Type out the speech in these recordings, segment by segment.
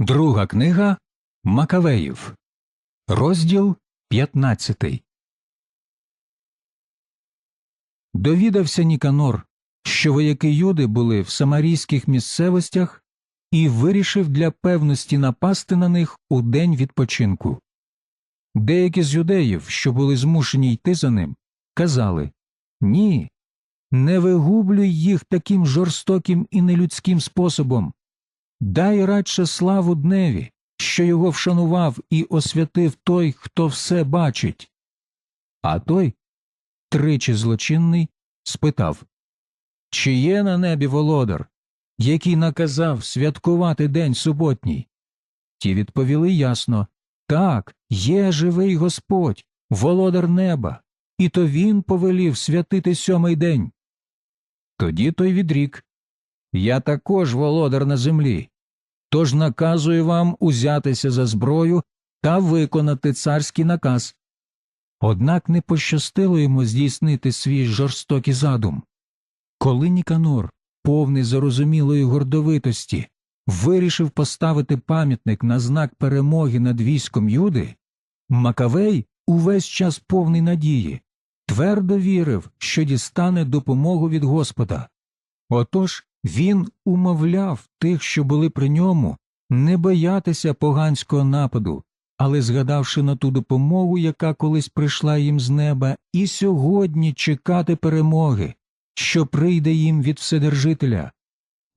Друга книга Макавеїв, розділ 15. Довідався Ніканор, що вояки Юди були в самарійських місцевостях, і вирішив для певності напасти на них у день відпочинку. Деякі з юдеїв, що були змушені йти за ним, казали Ні, не вигублюй їх таким жорстоким і нелюдським способом. Дай радше славу дневі, що його вшанував і освятив той, хто все бачить. А той, тричі злочинний, спитав Чи є на небі володар, який наказав святкувати день суботній? Ті відповіли ясно так, є живий Господь, володар неба, і то він повелів святити сьомий день. Тоді той відрік Я також володар на землі, тож наказую вам узятися за зброю та виконати царський наказ. Однак не пощастило йому здійснити свій жорстокий задум. Коли Ніканор, повний зарозумілої гордовитості, вирішив поставити пам'ятник на знак перемоги над військом Юди, Макавей, увесь час повний надії, твердо вірив, що дістане допомогу від Господа. Отож він умовляв тих, що були при ньому, не боятися поганського нападу, але, згадавши на ту допомогу, яка колись прийшла їм з неба, і сьогодні чекати перемоги, що прийде їм від Вседержителя.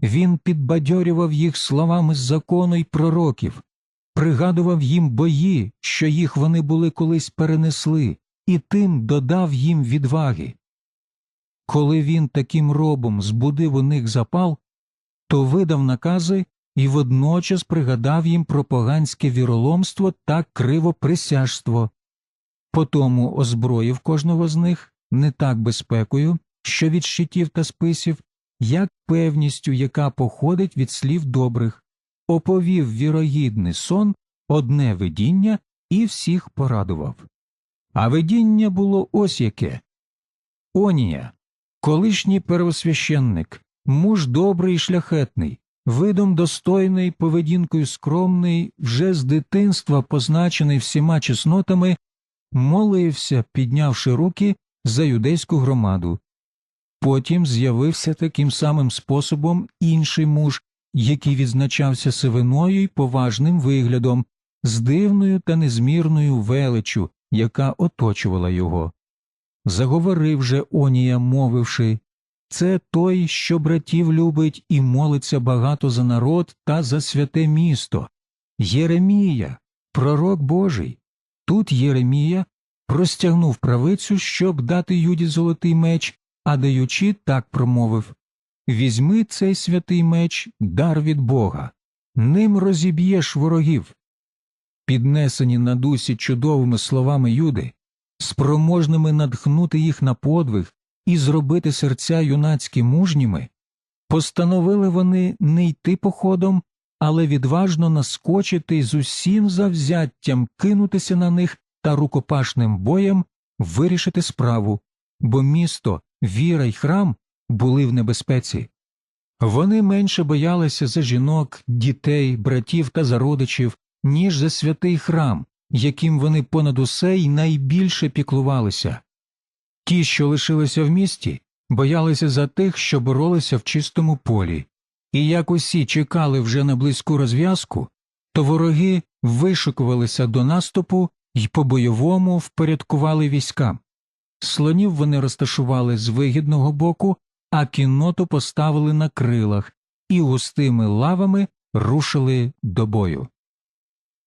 Він підбадьорював їх словами з закону й пророків, пригадував їм бої, що їх вони були колись перенесли, і тим додав їм відваги. Коли він таким робом збудив у них запал, то видав накази і водночас пригадав їм про поганське віроломство та кривоприсяжство. Потому озброїв кожного з них не так безпекою, що від щитів та списів, як певністю, яка походить від слів добрих, оповів вірогідний сон, одне видіння і всіх порадував. А видіння було ось яке Онія, колишній первосвященник, муж добрий і шляхетний, видом достойний, поведінкою скромний, вже з дитинства позначений всіма чеснотами, молився, піднявши руки за юдейську громаду. Потім з'явився таким самим способом інший муж, який відзначався сивиною й поважним виглядом, з дивною та незмірною величю, яка оточувала його. Заговорив же Онія, мовивши це той, що братів любить і молиться багато за народ та за святе місто. Єремія, пророк Божий. Тут Єремія простягнув правицю, щоб дати Юді золотий меч, а даючи, так промовив Візьми цей святий меч, дар від Бога, ним розіб'єш ворогів. Піднесені на дусі чудовими словами Юди, спроможними надхнути їх на подвиг і зробити серця юнацькі мужніми, постановили вони не йти походом, але відважно наскочити і з усім завзяттям кинутися на них та рукопашним боєм вирішити справу, бо місто, віра й храм були в небезпеці. Вони менше боялися за жінок, дітей, братів та зародичів, ніж за святий храм, яким вони понад усе й найбільше піклувалися. Ті, що лишилися в місті, боялися за тих, що боролися в чистому полі, і як усі чекали вже на близьку розв'язку, то вороги вишикувалися до наступу і по бойовому впорядкували війська. Слонів вони розташували з вигідного боку, а кінноту поставили на крилах і густими лавами рушили до бою.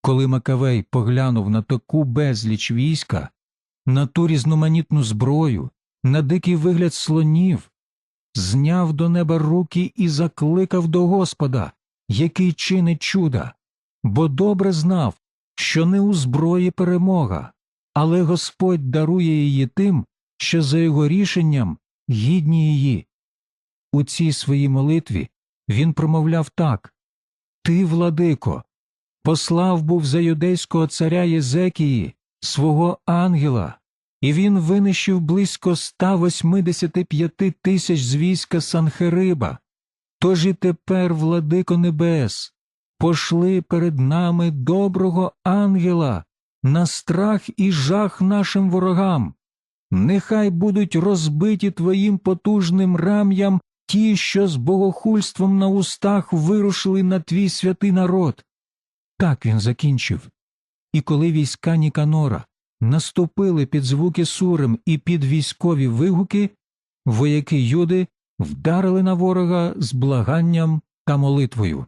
Коли Макавей поглянув на таку безліч війська, на ту різноманітну зброю, на дикий вигляд слонів, зняв до неба руки і закликав до Господа, який чинить чуда, бо добре знав, що не у зброї перемога, але Господь дарує її тим, що за його рішенням гідні її. У цій своїй молитві він промовляв так Ти, владико, послав був за юдейського царя Єзекії свого ангела, і він винищив близько 185 тисяч з війська Санхериба. Тож і тепер, владико небес, пошли перед нами доброго ангела на страх і жах нашим ворогам. Нехай будуть розбиті твоїм потужним рам'ям ті, що з богохульством на устах вирушили на твій святий народ. Так він закінчив. І коли війська Ніканора наступили під звуки сурем і під військові вигуки, вояки Юди вдарили на ворога з благанням та молитвою,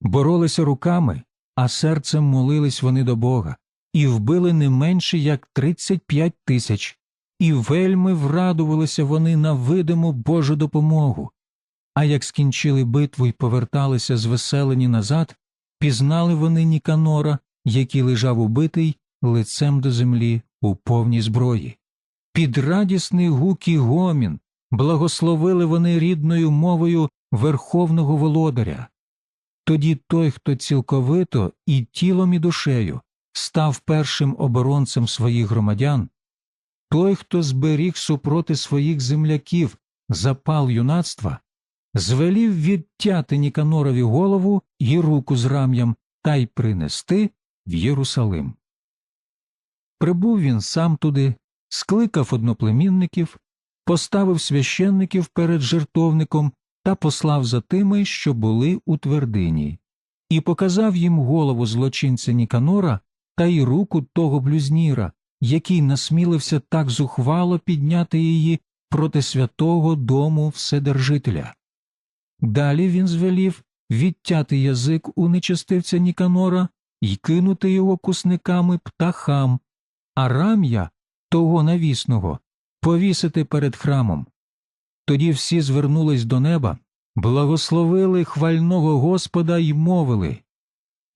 боролися руками, а серцем молились вони до Бога, і вбили не менше як 35 тисяч, і вельми врадувалися вони на видиму Божу допомогу. А як скінчили битву й поверталися звеселені назад, пізнали вони Ніканора, який лежав убитий лицем до землі у повній зброї. Під радісний гук і гомін благословили вони рідною мовою Верховного Володаря. Тоді той, хто цілковито і тілом, і душею став першим оборонцем своїх громадян, той, хто зберіг супроти своїх земляків запал юнацтва, звелів відтяти Ніканорові голову і руку з рам'ям та й принести в Єрусалим. Прибув він сам туди, скликав одноплемінників, поставив священників перед жертовником та послав за тими, що були у твердині, і показав їм голову злочинця Ніканора та й руку того блюзніра, який насмілився так зухвало підняти її проти святого дому Вседержителя. Далі він звелів відтяти язик у нечестивця Ніканора й кинути його кусниками птахам, а рам'я того навісного повісити перед храмом. Тоді всі звернулись до неба, благословили хвального Господа й мовили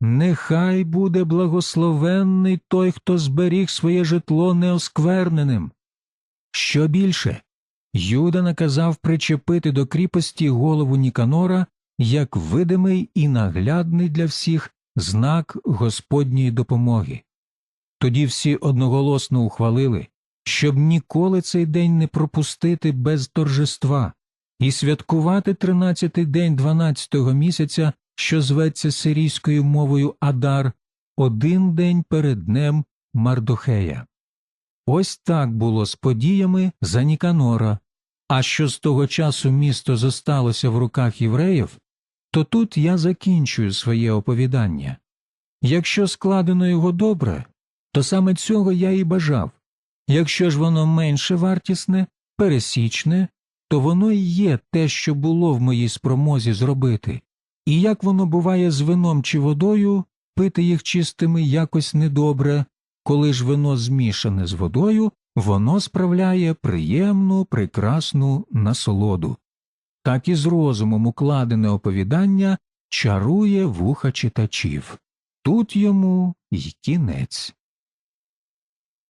Нехай буде благословенний той, хто зберіг своє житло неоскверненим. Що більше, Юда наказав причепити до кріпості голову Ніканора як видимий і наглядний для всіх знак Господньої допомоги. Тоді всі одноголосно ухвалили, щоб ніколи цей день не пропустити без торжества і святкувати тринадцятий день дванадцятого місяця, що зветься сирійською мовою Адар, один день перед днем Мардохея. Ось так було з подіями за Ніканора, а що з того часу місто зосталося в руках євреїв, то тут я закінчую своє оповідання. Якщо складено його добре, то саме цього я і бажав. Якщо ж воно менше вартісне, пересічне, то воно і є те, що було в моїй спромозі зробити, і як воно буває з вином чи водою, пити їх чистими якось недобре, коли ж вино змішане з водою, воно справляє приємну, прекрасну насолоду. Так і з розумом укладене оповідання чарує вуха читачів. Тут йому й кінець.